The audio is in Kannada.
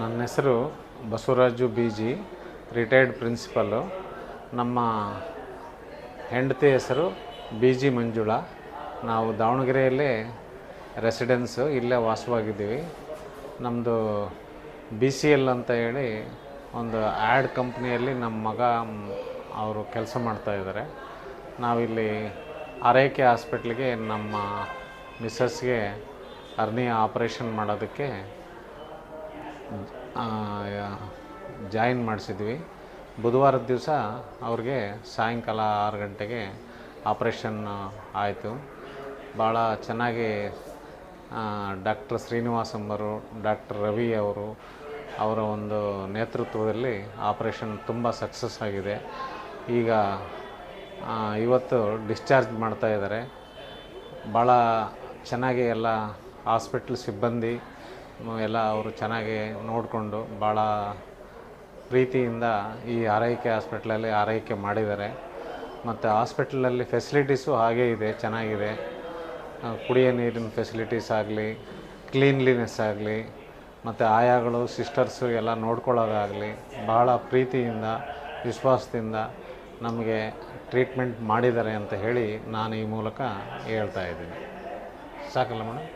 ನನ್ನ ಹೆಸರು Basavaraju B G retired principal ನಮ್ಮ ಹೆಂಡತಿ ಹೆಸರು ಬಿ ಜಿ ಮಂಜುಳಾ. ನಾವು ದಾವಣಗೆರೆಯಲ್ಲೇ ರೆಸಿಡೆನ್ಸು ಇಲ್ಲೇ ವಾಸವಾಗಿದ್ದೀವಿ. ನಮ್ಮದು ಬಿ ಸಿ ಎಲ್ ಅಂತ ಹೇಳಿ ಒಂದು ಆ್ಯಡ್ ಕಂಪ್ನಿಯಲ್ಲಿ ನಮ್ಮ ಮಗ, ಅವರು ಕೆಲಸ ಮಾಡ್ತಾಯಿದ್ದಾರೆ ನಾವಿಲ್ಲಿ ಆರೈಕೆ ಹಾಸ್ಪಿಟ್ಲಿಗೆ ನಮ್ಮ ಮಿಸ್ಸಸ್ಗೆ ಅರ್ನಿಯ ಆಪ್ರೇಷನ್ ಮಾಡೋದಕ್ಕೆ ಜಾಯಿನ್ ಮಾಡಿಸಿದ್ವಿ. ಬುಧವಾರದ ದಿವಸ ಅವ್ರಿಗೆ ಸಾಯಂಕಾಲ ಆರು ಗಂಟೆಗೆ ಆಪ್ರೇಷನ್ ಆಯಿತು. ಭಾಳ ಚೆನ್ನಾಗಿ ಡಾಕ್ಟರ್ ಶ್ರೀನಿವಾಸ್ ಅಂಬರು ಡಾಕ್ಟರ್ ರವಿ ಅವರು ಅವರ ಒಂದು ನೇತೃತ್ವದಲ್ಲಿ ಆಪ್ರೇಷನ್ ತುಂಬ ಸಕ್ಸಸ್ ಆಗಿದೆ. ಈಗ ಇವತ್ತು ಡಿಸ್ಚಾರ್ಜ್ ಮಾಡ್ತಾ ಇದ್ದಾರೆ. ಭಾಳ ಚೆನ್ನಾಗಿ ಎಲ್ಲ ಹಾಸ್ಪಿಟ್ಲ್ ಸಿಬ್ಬಂದಿ ಎಲ್ಲ ಅವರು ಚೆನ್ನಾಗಿ ನೋಡಿಕೊಂಡು ಭಾಳ ಪ್ರೀತಿಯಿಂದ ಈ ಆರೈಕೆ ಹಾಸ್ಪಿಟ್ಲಲ್ಲಿ ಆರೈಕೆ ಮಾಡಿದ್ದಾರೆ. ಮತ್ತು ಹಾಸ್ಪಿಟ್ಲಲ್ಲಿ ಫೆಸಿಲಿಟೀಸು ಹಾಗೇ ಇದೆ, ಚೆನ್ನಾಗಿದೆ. ಕುಡಿಯೋ ನೀರಿನ ಫೆಸಿಲಿಟೀಸ್ ಆಗಲಿ ಕ್ಲೀನ್ಲಿನೆಸ್ ಆಗಲಿ, ಮತ್ತು ಆಯಾಗಳು ಸಿಸ್ಟರ್ಸು ಎಲ್ಲ ನೋಡ್ಕೊಳ್ಳೋದಾಗಲಿ ಭಾಳ ಪ್ರೀತಿಯಿಂದ, ವಿಶ್ವಾಸದಿಂದ ನಮಗೆ ಟ್ರೀಟ್ಮೆಂಟ್ ಮಾಡಿದ್ದಾರೆ ಅಂತ ಹೇಳಿ ನಾನು ಈ ಮೂಲಕ ಹೇಳ್ತಾ ಇದ್ದೀನಿ. ಸಾಕಲ್ಲ ಮೇಡಮ್